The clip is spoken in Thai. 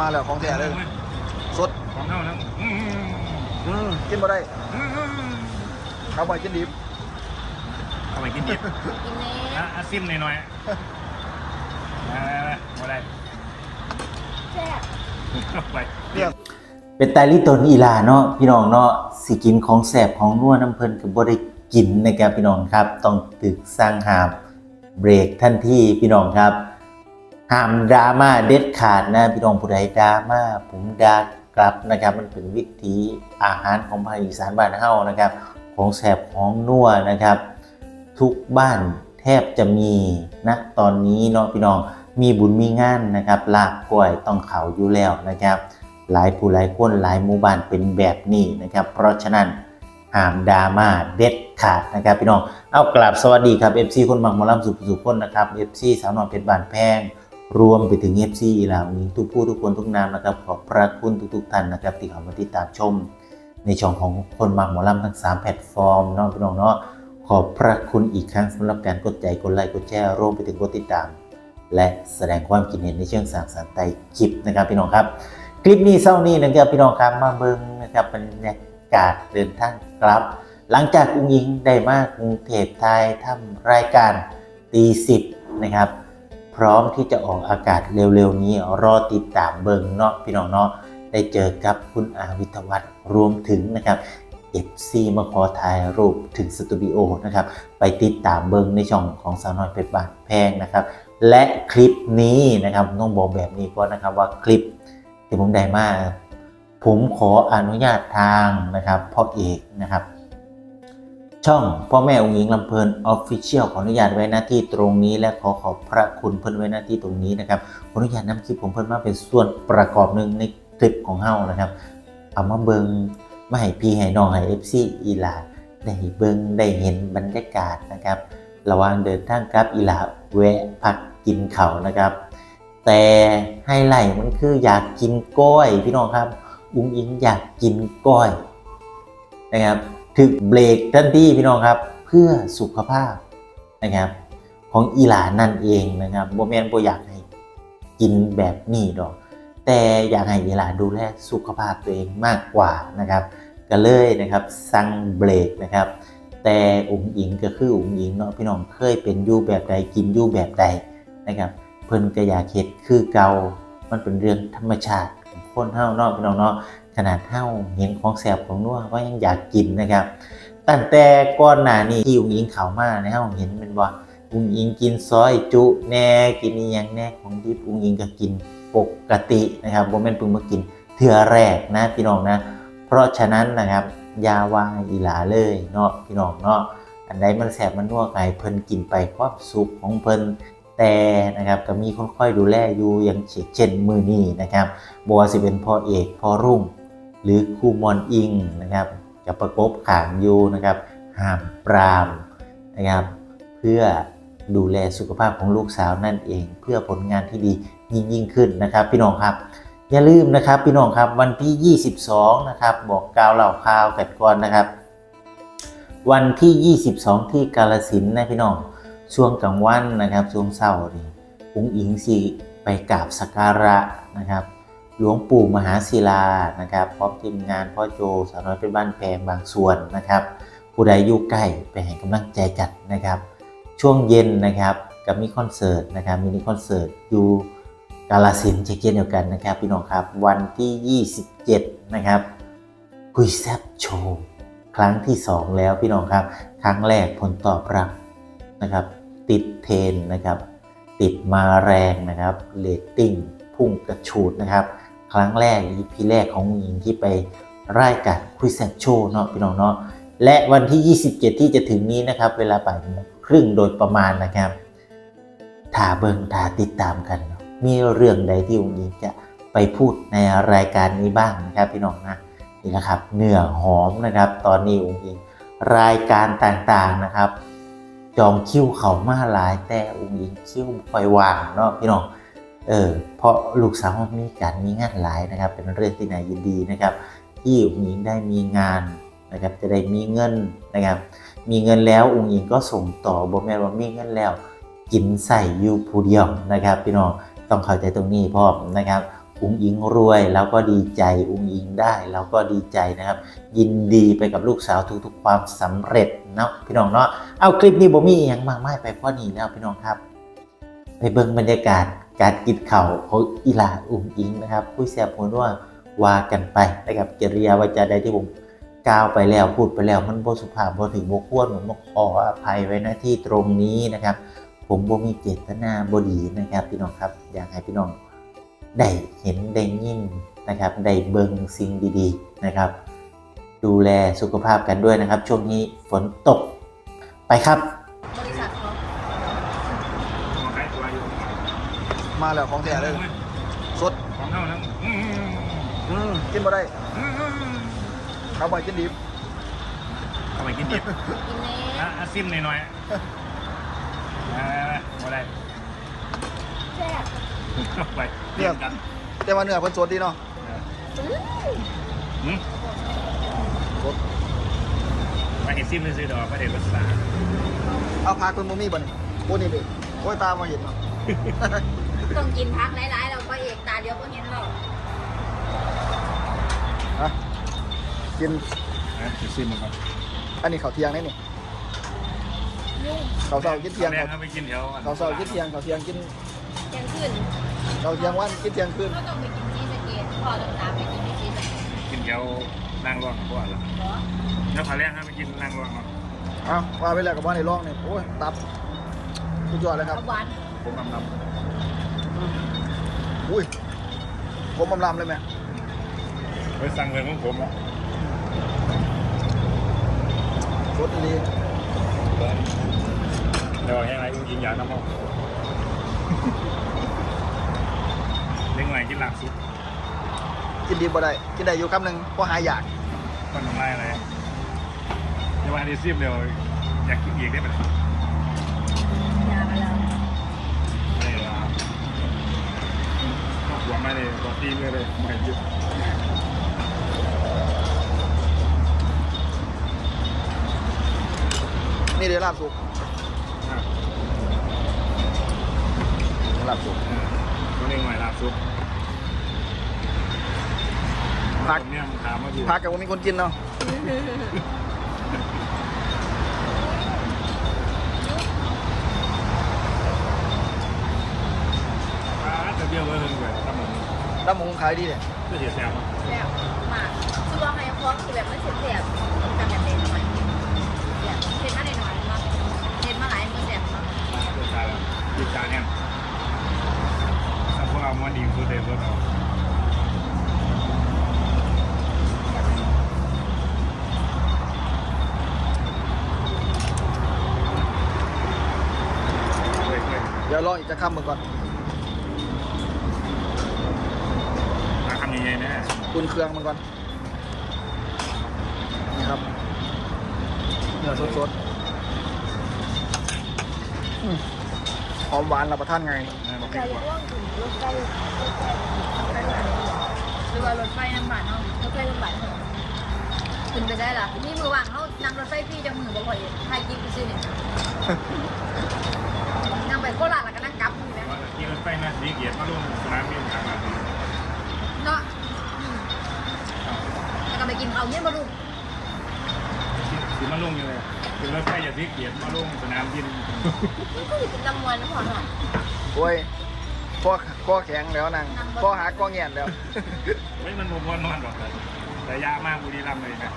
มาแล้วของแท้เลย สดของเข้าแล้วอืมอืมกินบ่ได้อืมอืมอืมเอาไปกินดิบเอาไปกินดิบกินแน่อะอะซิมหน่อยๆอ่าบ่ได้แซ่บเอาไปเนี่ยเป็นไตลิตนอีหลาเนาะพี่น้องเนาะสิกินของแสบของนัวน้ำเพลินก็บ่ได้กินนะครับพี่น้องครับ ต้องตึกสร้างหามเบรกทันทีพี่น้องครับ ห้ามดราม่าเด็ดขาดนะพี่น้องผู้ใดดราม่าผมด่ากลับนะครับ มันเป็นวิถีอาหารของภาคอีสานบ้านเฮานะครับ ของแสบของนัวนะครับ ทุกบ้านแทบจะมีนะตอนนี้เนาะพี่น้องมีบุญมีงานนะครับลาบกล้วยต้องเขาอยู่แล้วนะครับ หลายผู้หลายคนหลายหมู่บ้านเป็นแบบนี้นะครับ เพราะฉะนั้นห้ามดราม่าเด็ดขาดนะครับพี่น้องเอากราบสวัสดีครับ FC คนมักหมอลำสุขสุขคนนะครับ FC สาวนอยเพชรบานแพง รวมไปถึง FC อีหลามีทุกผู้ทุกคนทุกนามนะครับ ขอบพระคุณทุกๆท่านนะครับ ที่เข้ามาติดตามชม ในช่องของคนมักหมอลำทั้ง 3 แพลตฟอร์มเนาะพี่น้องเนาะขอบพระคุณอีกครั้งสำหรับการกดใจกดไลค์กดแชร์รวมไปถึงกดติดตาม และแสดงความคิดเห็นในเชิงสร้างสรรค์ใต้คลิปนะครับพี่น้องครับ คลิปนี้เศร้านี้นะครับพี่น้องครับมาเบิ่งนะครับบรรยากาศเดินทางกลับ หลังจากอุ้งอิงได้มากรุงเทพไทยทำรายการตีสิบนะครับ พร้อมที่จะออกอากาศเร็วๆ นี้รอติดตามเบิงเนาะพี่น้องเนาะได้เจอกับคุณอาวิทวัฒน์รวมถึงนะครับ FC มาขอถ่ายรูปถึงสตูดิโอนะครับไปติดตามเบิงในช่องของสาวน้อยเพชรบานแพงนะครับและคลิปนี้นะครับต้องบอกแบบนี้ก่อนนะครับว่าคลิปที่ผมได้มาผมขออนุญาตทางนะครับพ่อเอกนะครับ ช่องพ่อแม่องค์หญิงลำเพลินออฟฟิเชียลขออนุญาตไว้หน้าที่ตรงนี้ และขอขอบพระคุณเพิ่นไว้หน้าที่ตรงนี้นะครับขออนุญาตนำคลิปผมเพิ่นมาเป็นส่วนประกอบหนึ่งในคลิปของเฮานะครับ เอามาเบิงมาให้พี่ให้น้องให้เอฟซีอีลาได้เบิงได้เห็นบรรยากาศนะครับ ระหว่างเดินทางกลับอีลาแวะพักกินเขานะครับ แต่ไฮไลท์มันคืออยากกินก้อยพี่น้องครับ อุ้งอิงอยากกินก้อยนะครับ ถึกเบรกทันทีพี่น้องครับ เพื่อสุขภาพนะครับ ของอีหลานนั่นเองนะครับโบแมนโบอยากให้กินแบบนี้ดอก แต่อยากให้อีหลานดูแลสุขภาพตัวเองมากกว่านะครับ ก็เลยนะครับสั่งเบรกนะครับ แต่อุ้งอิงก็คืออุ้งอิงเนาะพี่น้องเคยเป็นยู่แบบใดกินยู่แบบใดนะครับ เพิ่นก็อยากเฮ็ดคือเก่ามันเป็นเรื่องธรรมชาติของคนเฮาเนาะพี่น้องเนาะ ขนาดเฮาเห็นของแสบของนัวก็ยังอยากกินนะครับตั้งแต่ก่อนหนานี้ที่อุ้งอิงเข้ามาในเฮาเห็นเป็นว่าอุ้งอิงกินซอยจุแน่กินอียังแน่ของดิบอุ้งอิงก็กินปกตินะครับบ่แม่นเพิ่งมากินเทื่อแรกนะพี่น้องนะ เพราะฉะนั้นนะครับยาว่าอีหลาเลยเนาะพี่น้องเนาะอันใดมันแสบมันนัวไก่เพิ่นกินไปความสุขของเพิ่นแต่นะครับก็มีค่อยๆดูแลอยู่อย่างเช่นมือนี้นะครับบัวาสิเป็นพ่อเอกพ่อรุ่ง หรือครูมอนอิงนะครับจะประกบขางอยู่นะครับห้ามปรามนะครับเพื่อดูแลสุขภาพของลูกสาวนั่นเอง เพื่อผลงานที่ดียิ่งยิ่งขึ้นนะครับ พี่น้องครับ อย่าลืมนะครับพี่น้องครับวันที่ 22 นะครับบอกกล่าวเหล่าข่าวกันก่อนนะครับ วันที่ 22 ที่กาลสินนะพี่น้องช่วงกลางวันนะครับช่วงเช้านี่อุ้งอิงสิไปกราบสักการะนะครับ หลวงปู่มหาศิลานะครับพร้อมทีมงานพ่อโจสาวน้อยเป็นบ้านแพงบางส่วนนะครับ ผู้ใดอยู่ใกล้ไปให้กำลังใจกันนะครับ ช่วงเย็นนะครับกับมีคอนเสิร์ตนะครับมินิคอนเสิร์ตอยู่กาลสินธุ์เช่นเดียวกันนะครับพี่น้องครับวันที่ 27 นะครับคุยแซบโชว์ครั้งที่ 2 แล้วพี่น้องครับ ครั้งแรกผลตอบรับนะครับ ติดเทนนะครับ ติดมาแรงนะครับเรตติ้งพุ่งกระฉูดนะครับ ครั้งแรก EP แรกของหญิงที่ไปรายการคุยแซบโชเนาะพี่น้องเนาะและวันที่ 27 ที่จะถึงนี้นะครับ เวลาบ่ายโมงครึ่งโดยประมาณนะครับถ้าเบิงถ้าติดตามกัน มีเรื่องใดที่องค์หญิงจะไปพูดในรายการนี้บ้างนะครับพี่น้องนะนี่แหละครับเนื้อหอมนะครับ ตอนนี้องค์หญิงรายการต่างๆนะครับ จองคิวเขามาหลายแต่วงอิงคิวปล่อยวางเนาะพี่น้อง เออเพราะลูกสาวมีการมีงานหลายนะครับ เป็นเรื่องที่น่ายินดีนะครับ ที่อุ้งอิงได้มีงานนะครับจะได้มีเงินนะครับ มีเงินแล้วอุ้งอิงก็ส่งต่อบ่แม่นว่ามีเงินแล้ว กินใส่อยู่ผู้เดียวนะครับพี่น้องต้องเข้าใจตรงนี้พร้อมนะครับอุ้งอิงรวยเราก็ดีใจอุ้งอิงได้เราก็ดีใจนะครับ ยินดีไปกับลูกสาวทุกๆความสำเร็จเนาะพี่น้องเนาะเอาคลิปนี้บ่มีอหยังมากมายไปพราะนี้แล้วพี่น้องครับ ไปเบิ่งบรรยากาศ การกินข้าของอีลาอุ้งอิงนะครับผู้แซ่บหัวนัวว่ากันไปนะครับจริยาวาจาใดที่ผมกล่าวไปแล้วพูดไปแล้วมันบ่สุภาพบ่ถึงบ่ควรผมขออภัยไว้หน้าที่ตรงนี้นะครับ ผมบ่มีเจตนาบ่ดีนะครับพี่น้องครับ อยากให้พี่น้องได้เห็นได้ยินนะครับได้เบิ่งสิ่งดีๆนะครับ ดูแลสุขภาพกันด้วยนะครับ ช่วงนี้ฝนตกไปครับ มาแล้วของแท้เลย สดของเท่านั้นอืมอืมกินบ่ได้อืมอืมอืมเขาบอกกินดิบเอาไปกินดิบกินเน่อะอะซิมหน่อยๆอ่าบ่ได้แซ่บเอาไปเรียกกันแต่ว่าเนื้อเพิ่นสดดีเนาะอื้อหืมสดไปเห็นซิมซื้อๆดอกก็เด็ดรสชาติเอาพาเพิ่นบ่มีบ่นี่โอ้นี่ดิโอ้ยตามาเห็นเนาะ ต้องกินพักหลายๆเราก็เอกตาเดียวก็เห็นเราฮะกินนะเดี๋ยวซิมมันก่อนอันนี้ข้าวเที่ยงนี่นี่ยุ่งข้าวเช้ากินเที่ยงแรข้ากวเอาไปกินแถวข้าวเช้ากินเที่ยงข้าวเที่ยงกินเที่ยงคืนข้าวเที่ยงวันกินเที่ยงคืนก็ต้องไปกินชีสเกตพอต้องตามไปกินที่ชีสเกตกินแถวนางรองกับพ่อแล้วเหรอแล้วพาแรกเอาไปกินนางรองเนาะเอาว่าไปแล้วกับว่าในร่องนี่โอ้ยตับสุดยอดเลยครับ เอาหวานผมลำล อุ้ยผมอำลำเลยแม่ำไปสั่งเลยของผมอะสดดีเดี๋ยวยังไงยิงยาน้ำมันเล็กหน่อยกินหลักสุดกินดีบ่ได้กินได้อยู่คำหนึ่งเพราะหายอยากคนทำไรอะไรเดี๋ยววันนี้ซิมเดี๋ยวอยากกินอีกได้ไหม หัวไม่ยตัวตีเลยเลยไม่หยุดนี่เดี๋ยวลาบสุกลาบสุกตัวเล็กหน่ลักสุดพักเนี่ยมันถามมาอยู่พักกับว่ามีคนกินเนาะ จะเบี้ยวเลยเลยทำหมด น้ำหมูขายดีเนี่ยก็เสียแซมแซ่บมากคือว่าไฮคอร์คือแบบไม่เสียแซ่บจำแบบเด่นหน่อยแบบเผ็ดมาหน่อยๆเนาะเผ็ดมาหลายมือแซ่บเนาะเดือดใจแล้วดีใจเนี่ยถ้าพวกเรามันดีคือเต็มรถเราเฮ้ยเฮ้ยเดี๋ยวรออีกจะค่ำมึงก่อน มาทำยังไง เนี่ยคุนเครื่องมันก่อนนี่ครับเนื้อสดๆหอมหวานรับประทานไงบอกใจให้กว่ารถไฟหรือว่ารถไฟน้ำบานเนาะรถไฟน้ำบานเนาะขึ้นไปได้ล่ะนี่มือว่างเขานั่งรถไฟพี่จะมือบ่ค่อยไทยกินไปซื้อเนี่ยนั่งไปโคราชแล้วก็นั่งกลับอยู่นะว่าที่รถไฟมาสีเกียรติมาลงสนามบินทางมาเนาะ แล้วก็ไปกินเอาเนี่ยมาลูกสีมาลงอยู่เลยคือรถไฟอย่าสีเกียรติมาลงสนามบินมันก็อยู่เป็นลำมวนนะพอหน่อยโอ้ยข้อข้อแข็งแล้วนางข้อหาข้อเงียนแล้วไม่มันบวนนอนหรอกแต่ยามากบุรีรัมย์เลยนะ